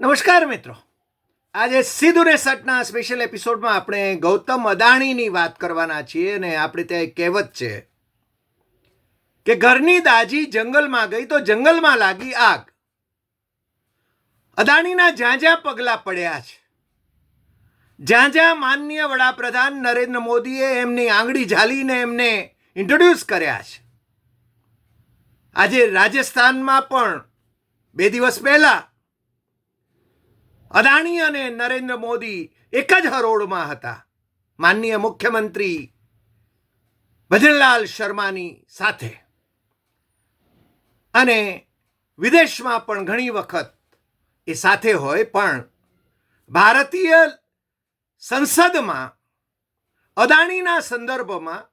નમસ્કાર મિત્રો. આજે સીધું ને સ્પેશિયલ એપિસોડમાં આપણે ગૌતમ અદાણીની વાત કરવાના છીએ અને આપણે ત્યાં એક કહેવત છે કે ઘરની દાજી જંગલમાં ગઈ તો જંગલમાં લાગી આગ. અદાણીના જ્યાં જ્યાં પગલાં પડ્યા છે, જ્યાં જ્યાં માનનીય વડાપ્રધાન નરેન્દ્ર મોદીએ એમની આંગળી ઝાલીને એમને ઇન્ટ્રોડ્યુસ કર્યા છે. આજે રાજસ્થાનમાં પણ બે દિવસ પહેલા અદાણી અને નરેન્દ્ર મોદી એક જ હરોળમાં હતા. માનનીય મુખ્યમંત્રી ભજનલાલ શર્માની સાથે. અને વિદેશમાં પણ ઘણી વખત એ સાથે હોય, પણ ભારતીય સંસદમાં, અદાણીના સંદર્ભમાં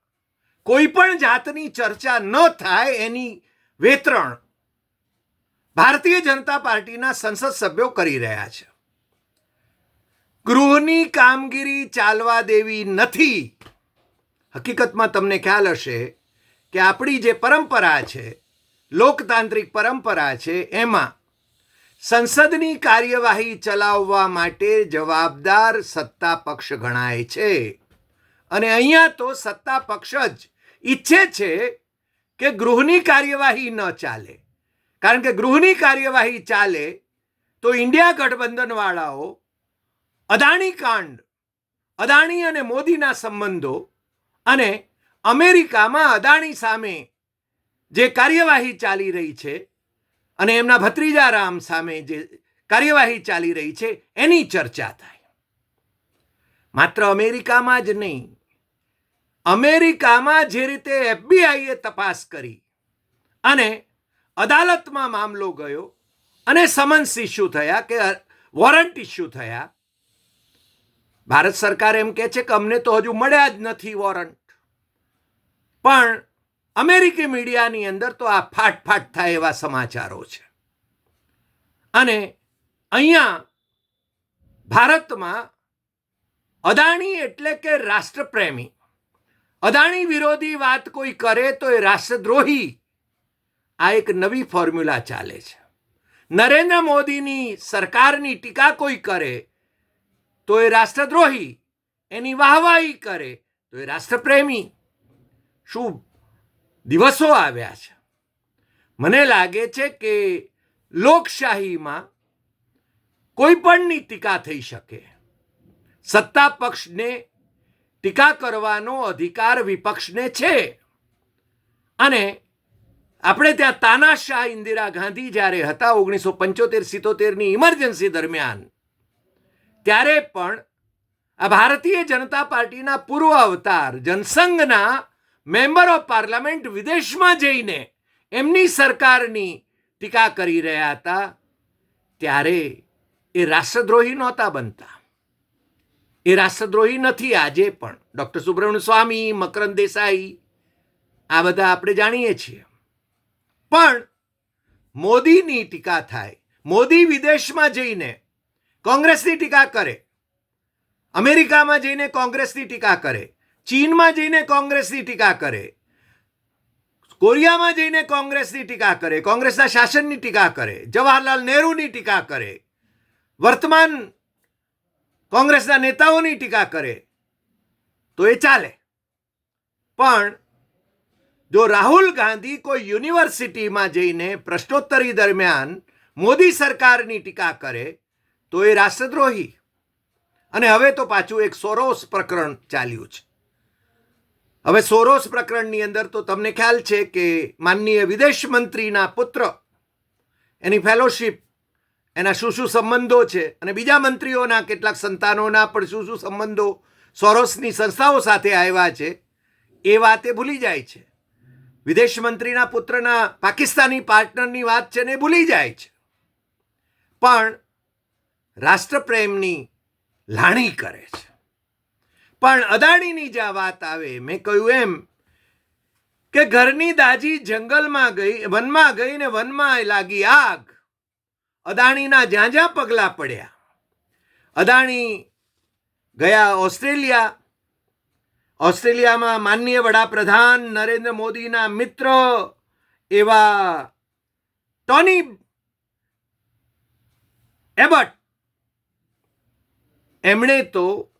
કોઈ પણ જાતની ચર્ચા ન થાય એની વેતરણ ભારતીય જનતા પાર્ટીના સંસદ સભ્યો કરી રહ્યા છે. ગૃહની કામગીરી ચાલવા દેવી નથી. હકીકતમાં તમને ખ્યાલ હશે કે આપણી જે પરંપરા છે, લોકતાંત્રિક પરંપરા છે, એમાં સંસદની કાર્યવાહી ચલાવવા માટે જવાબદાર સત્તા પક્ષ ગણાય છે. અને અહીંયા તો સત્તા પક્ષ જ ઈચ્છે છે કે ગૃહની કાર્યવાહી ન ચાલે. કારણ કે ગૃહની કાર્યવાહી ચાલે તો ઇન્ડિયા ગઠબંધનવાળાઓ અદાણી કાંડ, અદાણી અને મોદીના સંબંધો અને અમેરિકામાં અદાણી સામે જે કાર્યવાહી ચાલી રહી છે અને એમના ભત્રીજા રામ સામે જે કાર્યવાહી ચાલી રહી છે, એની ચર્ચા થાય. માત્ર અમેરિકામાં જ નહીં, અમેરિકામાં જે રીતે એફબીઆઈએ તપાસ કરી અને અદાલતમાં મામલો ગયો અને સમન્સ ઇસ્યુ થયા કે વોરંટ ઇસ્યુ થયા ભારત સરકાર એમ કહે છે કે અમને તો હજુ મળ્યા જ નથી વોરંટ. પણ અમેરિકી મીડિયાની અંદર તો આ ફાટ ફાટ થાય એવા સમાચારો છે. અને અહીંયા ભારતમાં અદાણી એટલે કે રાષ્ટ્રપ્રેમી, અદાણી વિરોધી વાત કોઈ કરે તો એ રાષ્ટ્રદ્રોહી. આ એક નવી ફોર્મ્યુલા ચાલે છે. નરેન્દ્ર મોદીની સરકારની ટીકા કોઈ કરે તો એ રાષ્ટ્રદ્રોહી. એની વાહવાહી કરે તો એ રાષ્ટ્રપ્રેમી. શું દિવસો આવ્યા છે? મને લાગે છે કે લોકશાહીમાં કોઈ પણની ટીકા થઈ શકે. સત્તા પક્ષને ટીકા કરવાનો અધિકાર વિપક્ષને છે. અને આપણે ત્યાં તાનાશાહ ઇન્દિરા ગાંધી જ્યારે હતા ઓગણીસો પંચોતેર સિત્તોતેરની ઇમરજન્સી દરમિયાન ત્યારે પણ આ ભારતીય જનતા પાર્ટીના પૂર્વ અવતાર, જનસંઘના મેમ્બર ઓફ પાર્લામેન્ટ વિદેશમાં જઈને એમની સરકારની ટીકા કરી રહ્યા હતા, ત્યારે એ રાષ્ટ્રદ્રોહી નહોતા બનતા. એ રાષ્ટ્રદ્રોહી નથી આજે પણ. ડૉક્ટર સુબ્રમણ્ય સ્વામી, મકરંદ દેસાઈ, આ બધા આપણે જાણીએ છીએ. પણ મોદીની ટીકા થાય, મોદી વિદેશમાં જઈને કોંગ્રેસની ટીકા કરે. અમેરિકામાં જઈને કોંગ્રેસની ટીકા કરે. ચીનમાં જઈને કોંગ્રેસની ટીકા કરે. કોરિયામાં જઈને કોંગ્રેસની ટીકા કરે. કોંગ્રેસના શાસનની ટીકા કરે. જવાહરલાલ નહેરુની ટીકા કરે. વર્તમાન કોંગ્રેસના નેતાઓની ટીકા કરે. તો એ ચાલે. પણ જો રાહુલ ગાંધી કોઈ યુનિવર્સિટીમાં જઈને પ્રશ્નોત્તરી દરમિયાન મોદી સરકારની ટીકા કરે તો એ રાષ્ટ્રદ્રોહી. અને હવે તો પાછું એક સોરોસ પ્રકરણ ચાલ્યું છે. હવે સોરોસ પ્રકરણની અંદર તો તમને ખ્યાલ છે કે માનનીય વિદેશ મંત્રીના પુત્ર, એની ફેલોશિપ, એના શું શું સંબંધો છે અને બીજા મંત્રીઓના કેટલાક સંતાનોના પણ શું શું સંબંધો સોરોસની સંસ્થાઓ સાથે આવ્યા છે, એ વાત એ ભૂલી જાય છે. વિદેશ મંત્રીના પુત્રના પાકિસ્તાની પાર્ટનરની વાત છે ને ભૂલી જાય છે. પણ રાષ્ટ્રપ્રેમની લાણી કરે છે. પણ અદાણીની જ્યાં વાત આવે, મેં કહ્યું એમ કે ઘરની દાજી જંગલમાં ગઈ, વનમાં ગઈ ને વનમાં લાગી આગ. અદાણીના જ્યાં જ્યાં પગલાં પડ્યા. અદાણી ગયા ઓસ્ટ્રેલિયા. ઓસ્ટ્રેલિયામાં માનનીય વડાપ્રધાન નરેન્દ્ર મોદીના મિત્ર એવા ટોની એબટ એમણે તો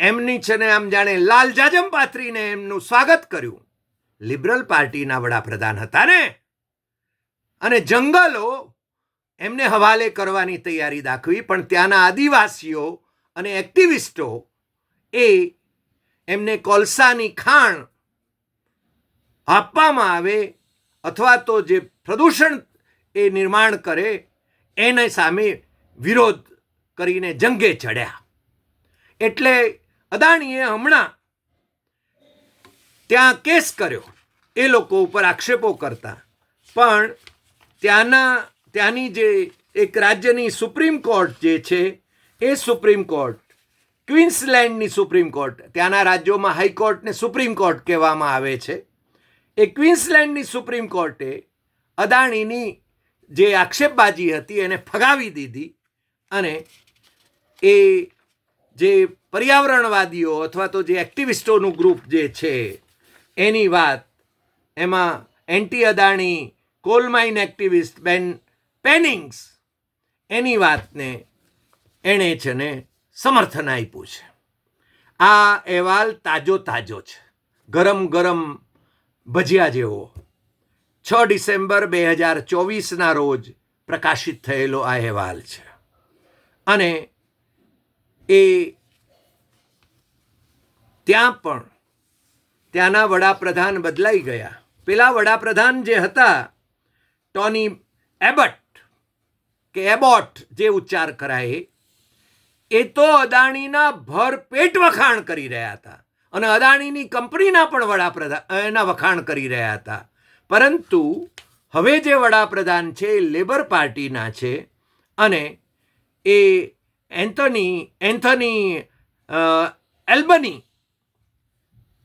એમની છે ને આમ જાણે લાલ જાજમ પાથરીને એમનું સ્વાગત કર્યું. લિબરલ પાર્ટીના વડાપ્રધાન હતા ને. અને જંગલો એમને હવાલે કરવાની તૈયારી દાખવી, પણ ત્યાંના આદિવાસીઓ અને એક્ટિવિસ્ટો એ એમને કોલસાની ખાણ આપવામાં આવે અથવા તો જે પ્રદૂષણ એ નિર્માણ કરે, એને સામે વિરોધ કરીને જંગે ચડ્યા. એટલે અદાણીએ હમણાં ત્યાં કેસ કર્યો. એ લોકો ઉપર આક્ષેપો કરતા. પણ ત્યાંના, ત્યાંની જે એક રાજ્યની સુપ્રીમ કોર્ટ જે છે, એ સુપ્રીમ કોર્ટ, ક્વિન્સલેન્ડની સુપ્રીમ કોર્ટ, ત્યાંના રાજ્યોમાં હાઈકોર્ટને સુપ્રીમ કોર્ટ કહેવામાં આવે છે. એ ક્વિન્સલેન્ડની સુપ્રીમ કોર્ટે અદાણીની જે આક્ષેપબાજી હતી એને ફગાવી દીધી અને એ જે પર્યાવરણવાદીઓ અથવા તો જે એક્ટિવિસ્ટોનું ગ્રુપ જે છે, એની વાત, એમાં anti Adani coal mine activist Ben Pennings એની વાતને એણે છે ને સમર્થન આપ્યું છે. આ અહેવાલ તાજો તાજો છે. ગરમ ગરમ ભજીયા જેવો. છ ડિસેમ્બર બે હજાર ચોવીસના રોજ પ્રકાશિત થયેલો આ અહેવાલ છે. અને એ ત્યાં પણ ત્યાંના વડાપ્રધાન બદલાઈ ગયા. પેલા વડાપ્રધાન જે હતા, ટોની એબટ, કે એબોટ જે ઉચ્ચાર કરાય, એ તો અદાણીના ભરપેટ વખાણ કરી રહ્યા હતા. અને અદાણીની કંપનીના પણ વડાપ્રધાન એના વખાણ કરી રહ્યા હતા. પરંતુ હવે જે વડાપ્રધાન છે એ લેબર પાર્ટીના છે અને એ એન્થોની એન્થોની એલ્બની.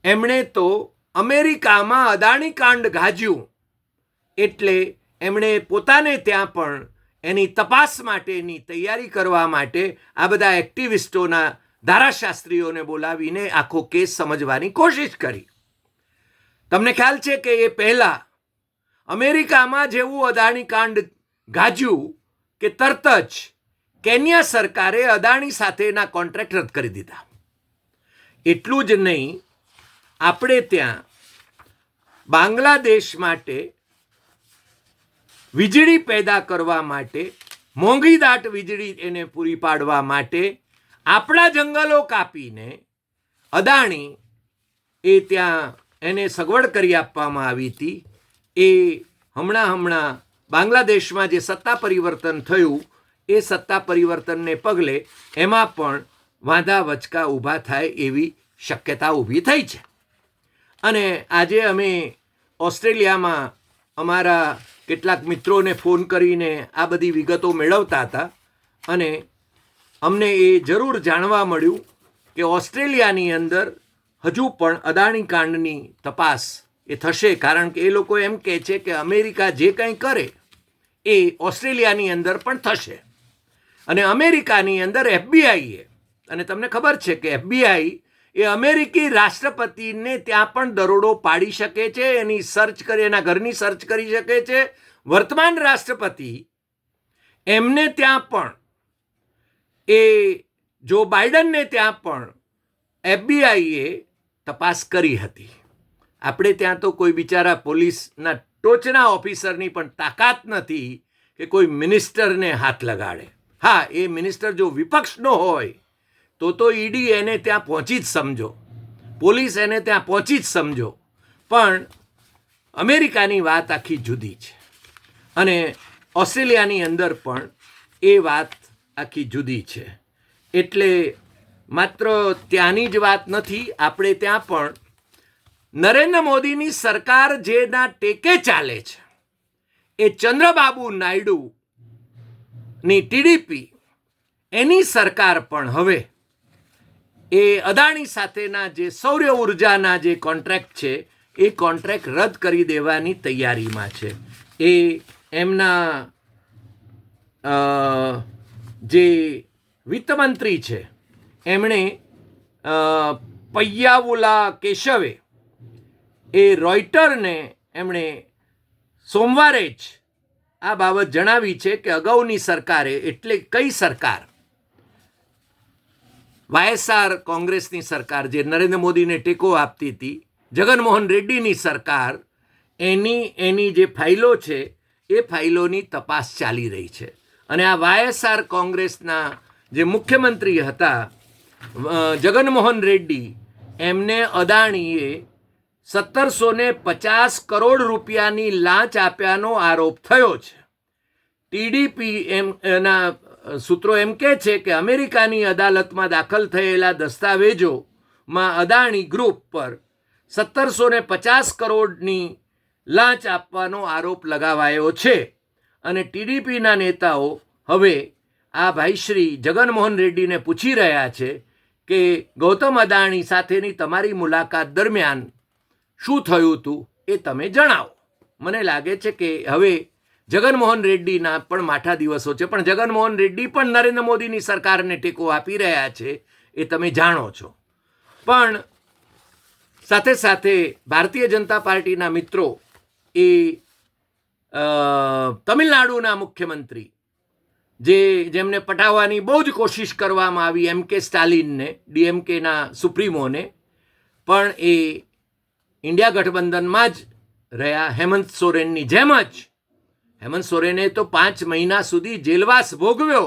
એમણે તો અમેરિકામાં અદાણી કાંડ ગાજ્યું. એટલે એમણે પોતાને ત્યાં પણ એની તપાસ માટેની તૈયારી કરવા માટે આ બધા એક્ટિવિસ્ટોના ધારાશાસ્ત્રીઓને બોલાવીને આખો કેસ સમજવાની કોશિશ કરી. તમને ખ્યાલ છે કે એ પહેલાં અમેરિકામાં જેવું અદાણી કાંડ ગાજ્યું કે તરત જ કેન્યા સરકારે અદાણી સાથેના કોન્ટ્રાક્ટ રદ કરી દીધા. એટલું જ નહીં, આપણે ત્યાં બાંગ્લાદેશ માટે વીજળી પેદા કરવા માટે, મોંઘી દાટ વીજળી એને પૂરી પાડવા માટે આપણા જંગલો કાપીને અદાણી એ ત્યાં એને સગવડ કરી આપવામાં આવી હતી. એ હમણાં હમણાં બાંગ્લાદેશમાં જે સત્તા પરિવર્તન થયું એ સત્તા પરિવર્તનને પગલે એમાં પણ વાંધા વચકા ઊભા થાય એવી શક્યતા ઊભી થઈ છે. અને આજે અમે ઓસ્ટ્રેલિયામાં અમારા કેટલાક મિત્રોને ફોન કરીને આ બધી વિગતો મેળવતા હતા અને અમને એ જરૂર જાણવા મળ્યું કે ઓસ્ટ્રેલિયાની અંદર હજુ પણ અદાણી કાંડની તપાસ એ થશે, કારણ કે એ લોકો એમ કહે છે કે અમેરિકા જે કંઈ કરે એ ઓસ્ટ્રેલિયાની અંદર પણ થશે. અને અમેરિકાની અંદર એફબીઆઈએ અને તમને ખબર છે કે એફબીઆઈ એ અમેરિકી રાષ્ટ્રપતિને ત્યાં પણ દરોડો પાડી શકે છે, એની સર્ચ કરી, એના ઘરની સર્ચ કરી શકે છે. વર્તમાન રાષ્ટ્રપતિ એમને ત્યાં પણ એ જો બાઇડનને ત્યાં પણ એફબીઆઈએ તપાસ કરી હતી. આપણે ત્યાં તો કોઈ બિચારા પોલીસના ટોચના ઓફિસરની પણ તાકાત નથી કે કોઈ મિનિસ્ટરને હાથ લગાડે. હા, એ મિનિસ્ટર જો વિપક્ષનો હોય, તો તો ઈડી એને ત્યાં પહોંચી જ સમજો. પોલીસ એને ત્યાં પહોંચી જ સમજો. પણ અમેરિકાની વાત આખી જુદી છે. અને ઓસ્ટ્રેલિયાની અંદર પણ એ વાત આખી જુદી છે. એટલે માત્ર ત્યાંની જ વાત નથી, આપણે ત્યાં પણ નરેન્દ્ર મોદીની સરકાર જેના ટેકે ચાલે છે. એ ચંદ્રબાબુ નાયડુ ની ટીડીપી એની સરકાર પણ હવે એ અદાણી સાથેના જે સૌર્ય ઉર્જાના જે કોન્ટ્રાક્ટ છે, એ કોન્ટ્રાક્ટ રદ કરી દેવાની તૈયારીમાં છે. એ એમના જે વિત્તમંત્રી છે, એમણે પૈયાવુલા કેશવે એ રોયટરને એમણે સોમવારે જ આ બાબત જણાવી છે કે અગાઉની સરકારે એટલે કઈ સરકાર? વાયએસઆર કોંગ્રેસની સરકાર જે નરેન્દ્ર મોદીને ટેકો આપતી હતી, જગનમોહન રેડ્ડીની સરકાર, એની એની જે ફાઇલો છે, એ ફાઇલોની તપાસ ચાલી રહી છે. અને આ વાયએસઆર કોંગ્રેસના જે મુખ્યમંત્રી હતા જગનમોહન રેડ્ડી, એમને અદાણીએ સત્તરસો ને પચાસ કરોડ રૂપિયાની લાંચ આપ્યાનો આરોપ થયો છે. ટીડીપી એમ એના સૂત્રો એમ કહે છે કે અમેરિકાની અદાલતમાં દાખલ થયેલા દસ્તાવેજોમાં અદાણી ગ્રુપ પર સત્તરસો ને પચાસ કરોડની લાંચ આપવાનો આરોપ લગાવાયો છે. અને ટીડીપીના નેતાઓ હવે આ ભાઈ શ્રી જગનમોહન રેડ્ડીને પૂછી રહ્યા છે કે ગૌતમ અદાણી સાથેની તમારી મુલાકાત દરમિયાન શું થયું હતું એ તમે જણાવો. મને લાગે છે કે હવે જગનમોહન રેડ્ડીના પણ માઠા દિવસો છે, પણ જગનમોહન રેડ્ડી પણ નરેન્દ્ર મોદીની સરકારને ટેકો આપી રહ્યા છે એ તમે જાણો છો. પણ સાથે સાથે ભારતીય જનતા પાર્ટીના મિત્રો એ તમિલનાડુના મુખ્યમંત્રી, જે જેમને પટાવવાની બહુ જ કોશિશ કરવામાં આવી, એમ કે સ્ટાલિનને, ડીએમકેના સુપ્રીમોને, પણ એ ઇન્ડિયા ગઠબંધનમાં જ રહ્યા હેમંત સોરેનની જેમ જ. હેમંત સોરેને તો પાંચ મહિના સુધી જેલવાસ ભોગવ્યો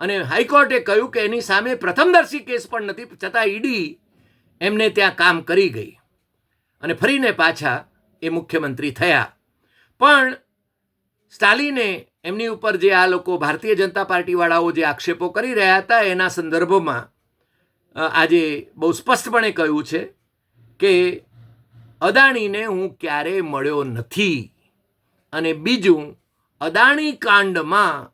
અને હાઈકોર્ટે કહ્યું કે એની સામે પ્રથમદર્શી કેસ પણ નથી, છતાં ઈડી એમને ત્યાં કામ કરી ગઈ. અને ફરીને પાછા એ મુખ્યમંત્રી થયા. પણ સ્ટાલિને એમની ઉપર જે આ લોકો ભારતીય જનતા પાર્ટીવાળાઓ જે આક્ષેપો કરી રહ્યા હતા, એના સંદર્ભમાં આજે બહુ સ્પષ્ટપણે કહ્યું છે કે અદાણીને હું ક્યારેય મળ્યો નથી. અને બીજું, અદાણી કાંડમાં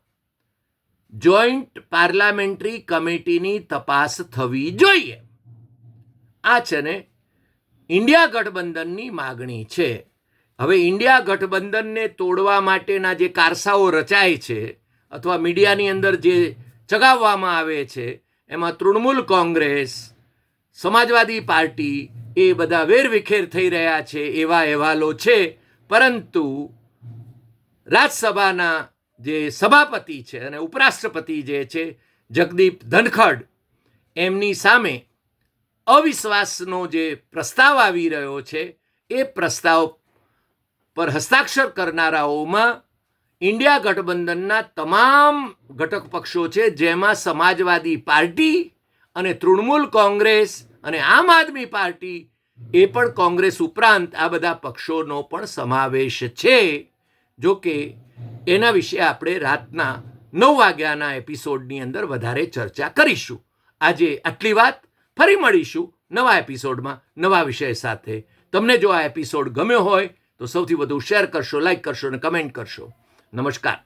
જોઈન્ટ પાર્લામેન્ટરી કમિટીની તપાસ થવી જોઈએ. આ છે ને ઇન્ડિયા ગઠબંધનની માગણી છે. હવે ઇન્ડિયા ગઠબંધનને તોડવા માટેના જે કારસાઓ રચાય છે અથવા મીડિયાની અંદર જે ચગાવવામાં આવે છે, એમાં તૃણમૂલ કોંગ્રેસ સમાજવાદી પાર્ટી એ બધા વેરવિખેર થઈ રહ્યા છે, એવા અહેવાલો છે. પરંતુ રાજ્યસભાના જે સભાપતિ છે અને ઉપરાષ્ટ્રપતિ જે છે, જગદીપ ધનખડ, એમની સામે અવિશ્વાસનો જે પ્રસ્તાવ આવી રહ્યો છે, એ પ્રસ્તાવ પર હસ્તાક્ષર કરનારાઓમાં ઇન્ડિયા ગઠબંધનના તમામ ઘટક પક્ષો છે, જેમાં સમાજવાદી પાર્ટી અને તૃણમૂલ કોંગ્રેસ અને આમ આદમી પાર્ટી એ પણ કોંગ્રેસ ઉપરાંત આ બધા પક્ષોનો પણ સમાવેશ છે. જો કે એના વિશે આપણે રાતના નવ વાગ્યાના એપિસોડની અંદર વધારે ચર્ચા કરીશું. આજે આટલી વાત, ફરી મળીશું નવા એપિસોડમાં નવા વિષય સાથે. તમને જો આ એપિસોડ ગમ્યો હોય તો સૌથી વધુ શેર કરશો, લાઈક કરશો અને કમેન્ટ કરશો. નમસ્કાર.